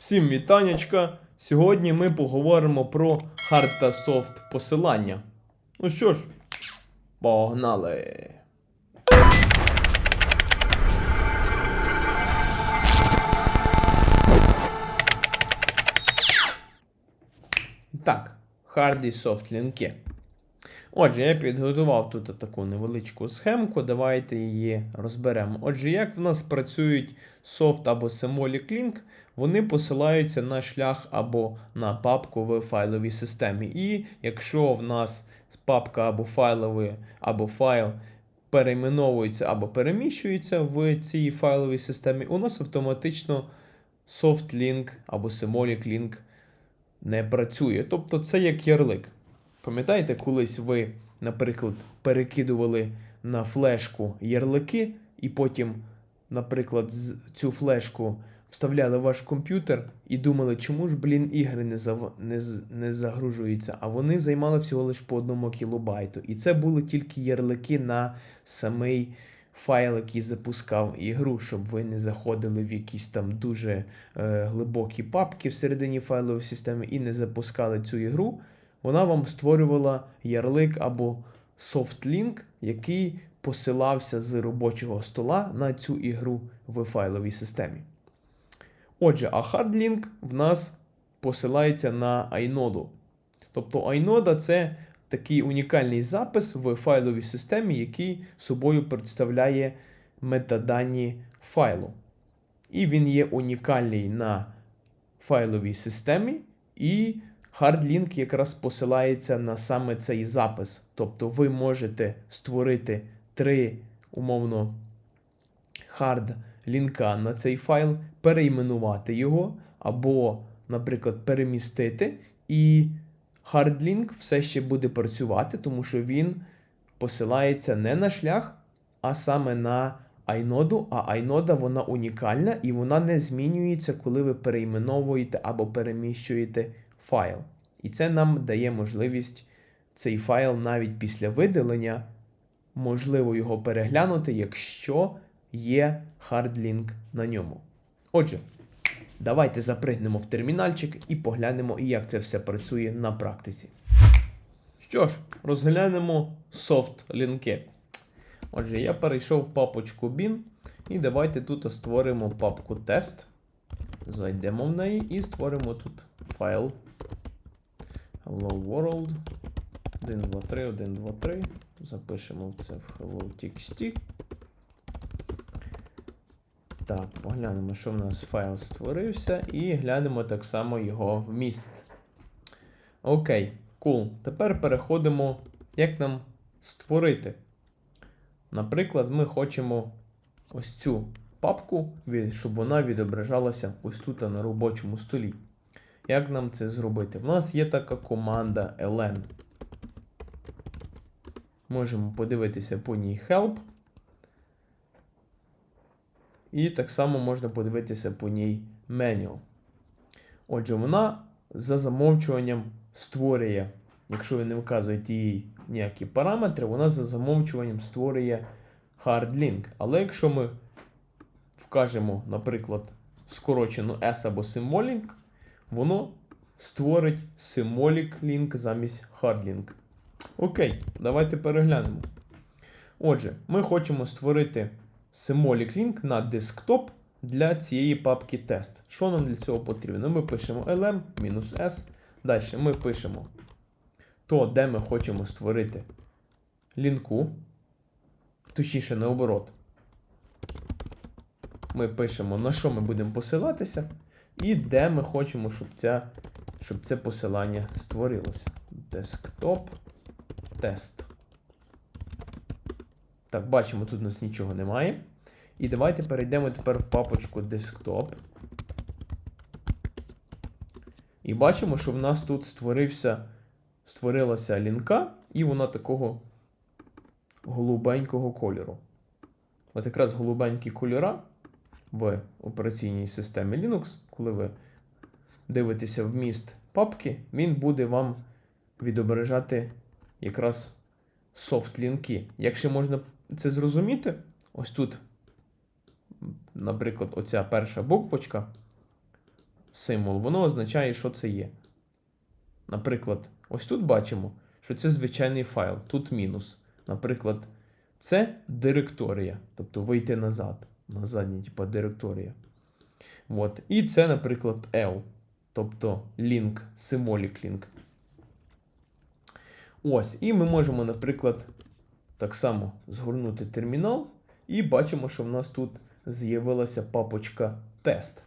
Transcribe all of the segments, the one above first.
Всім вітанечка! Сьогодні ми поговоримо про hard та soft посилання. Ну що ж, погнали! Так, hard і soft лінки. Отже, я підготував тут таку невеличку схемку. Давайте її розберемо. Отже, як в нас працюють soft або symbolic link, вони посилаються на шлях або на папку в файловій системі. І якщо в нас папка або файловий, або файл перейменовується або переміщується в цій файловій системі, у нас автоматично soft link або symbolic link не працює. Тобто це як ярлик. Пам'ятаєте, колись ви, наприклад, перекидували на флешку ярлики, і потім, наприклад, цю флешку вставляли в ваш комп'ютер і думали, чому ж, блін, ігри не, зав... не, не загружуються, а вони займали всього лише по одному кілобайту. І це були тільки ярлики на самий файл, який запускав ігру, щоб ви не заходили в якісь там дуже е, глибокі папки всередині файлової системи і не запускали цю ігру вона вам створювала ярлик або софтлінк, який посилався з робочого стола на цю ігру в файловій системі. Отже, а хардлінк в нас посилається на iNode. Тобто iNode це такий унікальний запис в файловій системі, який собою представляє метадані файлу. І він є унікальний на файловій системі, і Hardlink якраз посилається на саме цей запис. Тобто ви можете створити три умовно hard лінка на цей файл, перейменувати його, або, наприклад, перемістити, і hardlink все ще буде працювати, тому що він посилається не на шлях, а саме на iNode, а iNode вона унікальна і вона не змінюється, коли ви перейменовуєте або переміщуєте файл. І це нам дає можливість цей файл навіть після видалення, можливо його переглянути, якщо є хардлінк на ньому. Отже, давайте запригнемо в термінальчик і поглянемо, як це все працює на практиці. Що ж, розглянемо софт лінки. Отже, я перейшов в папочку bin, і давайте тут створимо папку тест. Зайдемо в неї і створимо тут файл Hello World. 1, 2, 3, 1, 2, 3. Запишемо це в hello.txt. Так, поглянемо, що в нас файл створився, і глянемо так само його вміст. Окей, кул. Тепер переходимо, як нам створити. Наприклад, ми хочемо ось цю папку, щоб вона відображалася ось тут на робочому столі. Як нам це зробити? В нас є така команда ln. Можемо подивитися по ній help. І так само можна подивитися по ній manual. Отже, вона за замовчуванням створює, якщо ви не вказуєте їй ніякі параметри, вона за замовчуванням створює hard link. Але якщо ми вкажемо, наприклад, скорочену S або symbolic, воно створить symbolic link замість hard link. Окей, давайте переглянемо. Отже, ми хочемо створити symbolic link на десктоп для цієї папки тест. Що нам для цього потрібно? Ми пишемо lm-s. Далі ми пишемо то, де ми хочемо створити лінку. Точніше, наоборот. Ми пишемо, на що ми будемо посилатися, і де ми хочемо, щоб, ця, щоб це посилання створилося. Десктоп тест. Так, бачимо, тут у нас нічого немає. І давайте перейдемо тепер в папочку Desktop. І бачимо, що в нас тут створився, створилася лінка, і вона такого голубенького кольору. От якраз голубенькі кольора в операційній системі Linux, коли ви дивитеся вміст папки, він буде вам відображати якраз софт-лінки. Якщо можна це зрозуміти, ось тут, наприклад, оця перша буквочка символ, воно означає, що це є. Наприклад, ось тут бачимо, що це звичайний файл, тут мінус. Наприклад, це директорія, тобто вийти назад, на задній, типа директорія. От. І це, наприклад, L, тобто link, symbolic link. Ось, і ми можемо, наприклад, так само згорнути термінал, і бачимо, що в нас тут з'явилася папочка тест.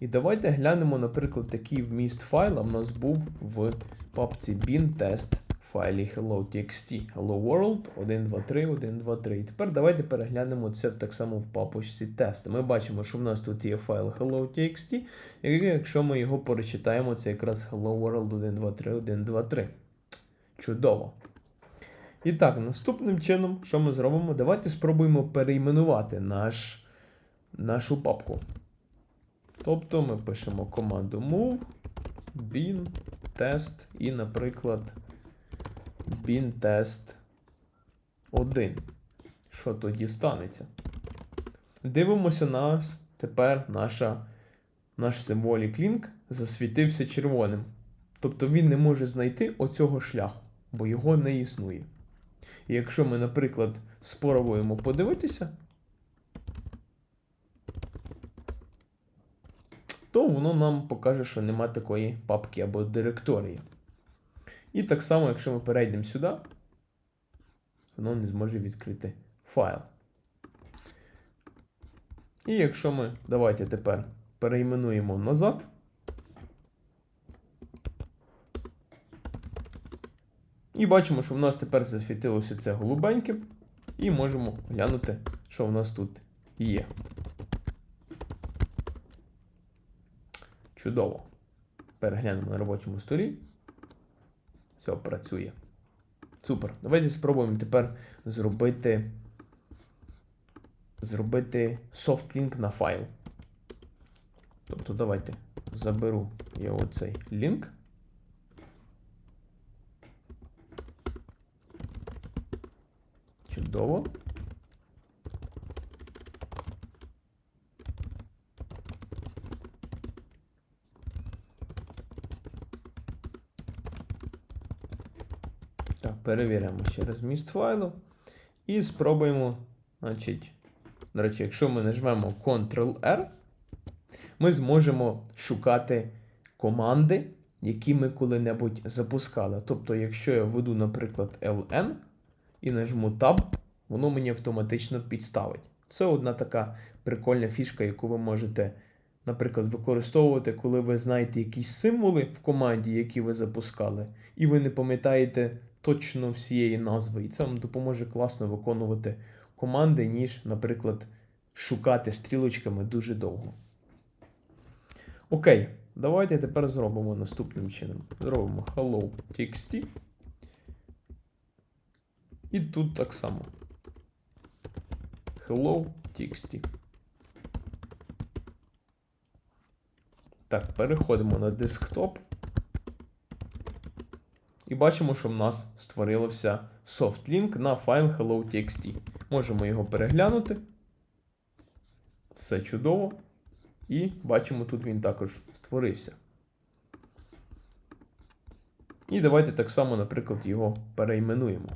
І давайте глянемо, наприклад, такий вміст файла в нас був в папці bin test файлі hello.txt hello world 123 123. І тепер давайте переглянемо це так само в папочці тест. Ми бачимо, що в нас тут є файл hello.txt, і якщо ми його перечитаємо, це якраз hello world 123 123. Чудово. І так, наступним чином, що ми зробимо? Давайте спробуємо перейменувати наш, нашу папку. Тобто ми пишемо команду move, bin, test і, наприклад, bin test 1. Що тоді станеться? Дивимося нас. Тепер наша, наш символік link засвітився червоним. Тобто він не може знайти оцього шляху, бо його не існує. Якщо ми, наприклад, спробуємо подивитися, то воно нам покаже, що нема такої папки або директорії. І так само, якщо ми перейдемо сюди, воно не зможе відкрити файл. І якщо ми давайте тепер перейменуємо назад. І бачимо, що в нас тепер засвітилося це голубеньким. І можемо глянути, що в нас тут є. Чудово. Переглянемо на робочому столі. Все працює. Супер. Давайте спробуємо тепер зробити зробити софт-лінк на файл. Тобто, давайте заберу я оцей лінк. Чудово. Так, перевіряємо ще раз міст файлу. І спробуємо, значить, до речі, якщо ми нажмемо Ctrl-R, ми зможемо шукати команди, які ми коли-небудь запускали. Тобто, якщо я введу, наприклад, ln і нажму Tab, воно мені автоматично підставить. Це одна така прикольна фішка, яку ви можете, наприклад, використовувати, коли ви знаєте якісь символи в команді, які ви запускали, і ви не пам'ятаєте точно всієї назви. І це вам допоможе класно виконувати команди, ніж, наприклад, шукати стрілочками дуже довго. Окей, давайте тепер зробимо наступним чином. Зробимо hello txt. І тут так само. Hello txt. Так, переходимо на десктоп. І бачимо, що в нас створився софтлінк на файл hello.txt. Можемо його переглянути. Все чудово. І бачимо, тут він також створився. І давайте так само, наприклад, його перейменуємо.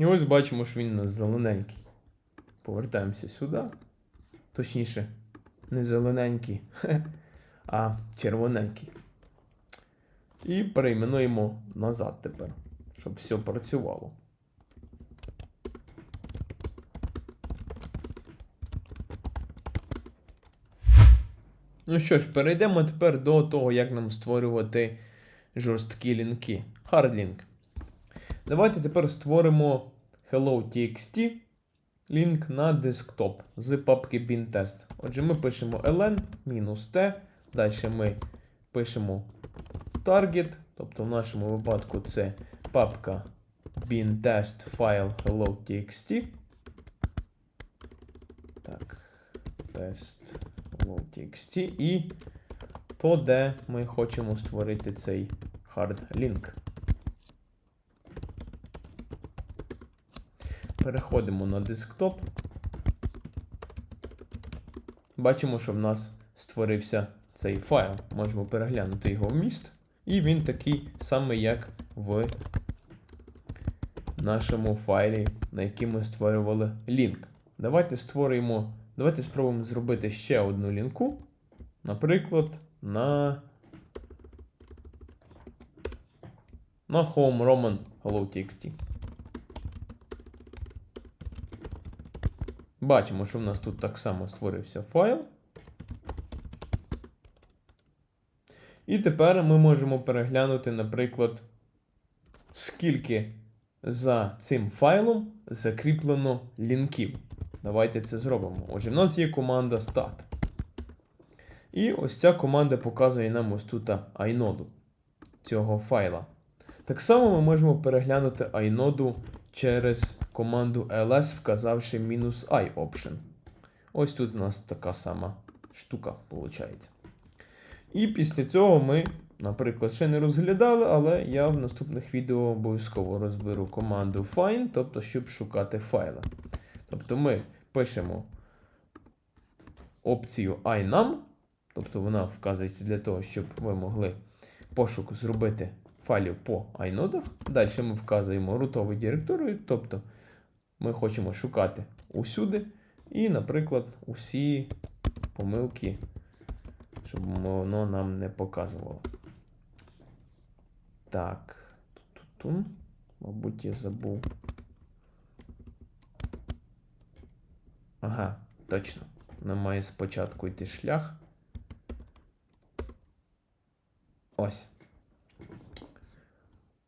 І ось бачимо, що він у нас зелененький. Повертаємося сюди. Точніше, не зелененький, а червоненький. І перейменуємо назад тепер, щоб все працювало. Ну що ж, перейдемо тепер до того, як нам створювати жорсткі лінки. Hardlink. Давайте тепер створимо hello.txt лінк на десктоп з папки BinTest. Отже, ми пишемо ln-t, далі ми пишемо target, тобто в нашому випадку це папка BinTest файл hello.txt. Так, тест hello.txt і то, де ми хочемо створити цей hard link. Переходимо на десктоп. Бачимо, що в нас створився цей файл. Можемо переглянути його вміст. І він такий самий, як в нашому файлі, на який ми створювали лінк. Давайте створюємо, давайте спробуємо зробити ще одну лінку. Наприклад, на, на home roman hello.txt. Бачимо, що в нас тут так само створився файл. І тепер ми можемо переглянути, наприклад, скільки за цим файлом закріплено лінків. Давайте це зробимо. Отже, в нас є команда stat. І ось ця команда показує нам ось тут айноду цього файла. Так само ми можемо переглянути айноду через команду ls, вказавши "-i option. Ось тут в нас така сама штука виходить. І після цього ми, наприклад, ще не розглядали, але я в наступних відео обов'язково розберу команду find, тобто, щоб шукати файли. Тобто ми пишемо опцію inum, тобто вона вказується для того, щоб ви могли пошук зробити файлів по inodах. Далі ми вказуємо рутову директорію, тобто ми хочемо шукати усюди. І, наприклад, усі помилки, щоб воно нам не показувало. Так, тут, мабуть, я забув. Ага, точно. Нам має спочатку йти шлях. Ось.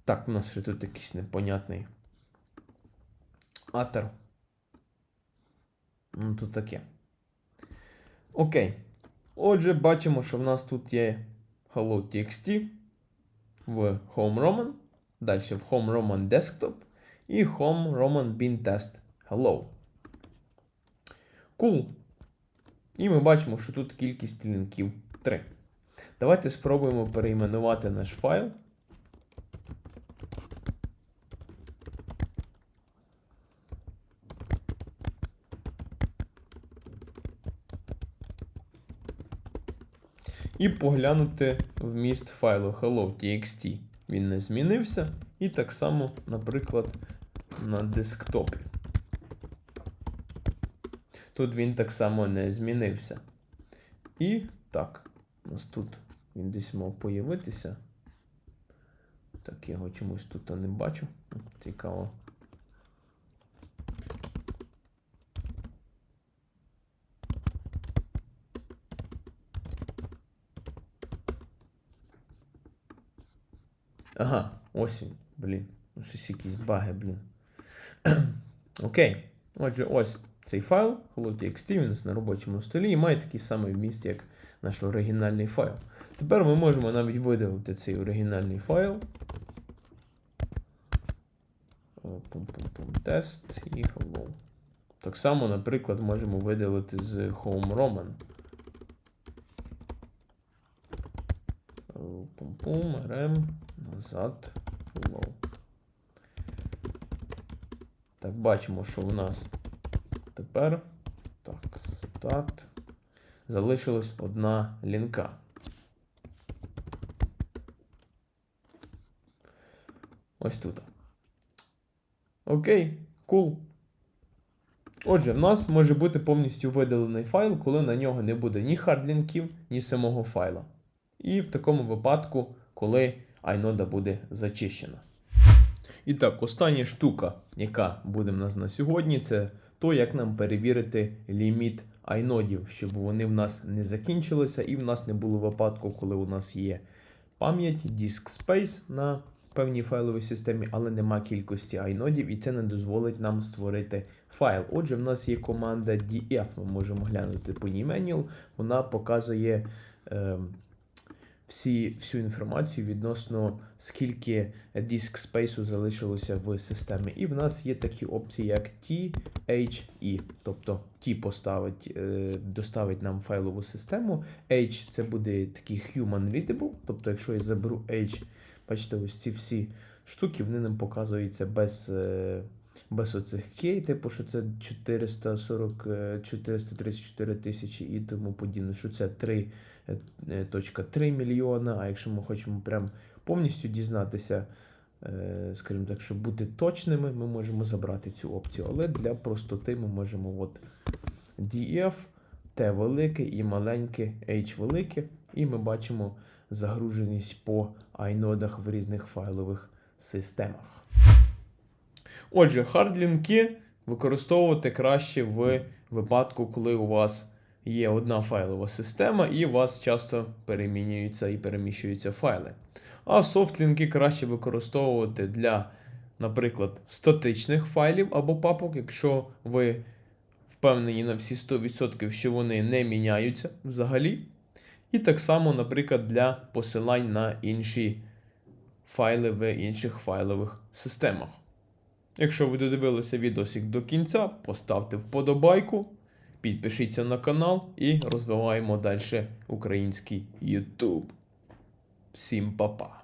Так, у нас ще тут якийсь непонятний атер. Ну, тут таке. Окей. Отже, бачимо, що в нас тут є hello.txt в Home Roman. Далі в Home Roman Desktop і Home Roman Bin Test Hello. Cool. І ми бачимо, що тут кількість лінків 3. Давайте спробуємо перейменувати наш файл. І поглянути вміст файлу hello.txt. Він не змінився. І так само, наприклад, на десктопі. Тут він так само не змінився. І так, у нас тут він десь мав появитися. Так, я його чомусь тут не бачу. Цікаво. Ага, ось він, блін. Ну, щось якісь баги, блін. Окей. Отже, ось цей файл hello.txt, він на робочому столі і має такий самий вміст, як наш оригінальний файл. Тепер ми можемо навіть видалити цей оригінальний файл. Тест і hello. Так само, наприклад, можемо видалити з Home Roman. Пум-пум, rem, назад, hello. Так, бачимо, що в нас тепер. Так, стат. Залишилась одна лінка. Ось тут. Окей, кул. Отже, в нас може бути повністю видалений файл, коли на нього не буде ні хардлінків, ні самого файла. І в такому випадку, коли айнода буде зачищена. І так, остання штука, яка буде в нас на сьогодні, це то, як нам перевірити ліміт айнодів, щоб вони в нас не закінчилися, і в нас не було випадку, коли у нас є пам'ять, disk space на певній файловій системі, але нема кількості айнодів, і це не дозволить нам створити файл. Отже, в нас є команда df, ми можемо глянути по ній меню, вона показує. Е, всі, всю інформацію відносно скільки диск спейсу залишилося в системі. І в нас є такі опції, як T, H, E. Тобто T поставить, е, доставить нам файлову систему. H це буде такий human readable. Тобто, якщо я заберу H, бачите, ось ці всі штуки, вони нам показуються без. Е, без оцих кей, типу, що це 440, е, 434 тисячі і тому подібне, що це 3.3 мільйона. А якщо ми хочемо прям повністю дізнатися, е, скажімо так, щоб бути точними, ми можемо забрати цю опцію. Але для простоти ми можемо от DF, T велике і маленьке, H велике, і ми бачимо загруженість по айнодах в різних файлових системах. Отже, хардлінки використовувати краще в випадку, коли у вас є одна файлова система, і у вас часто перемінюються і переміщуються файли. А софтлінки краще використовувати для, наприклад, статичних файлів або папок, якщо ви впевнені на всі 100%, що вони не міняються взагалі. І так само, наприклад, для посилань на інші файли в інших файлових системах. Якщо ви додивилися відосик до кінця, поставте вподобайку, Підпишіться на канал і розвиваємо далі український YouTube. Всім па-па!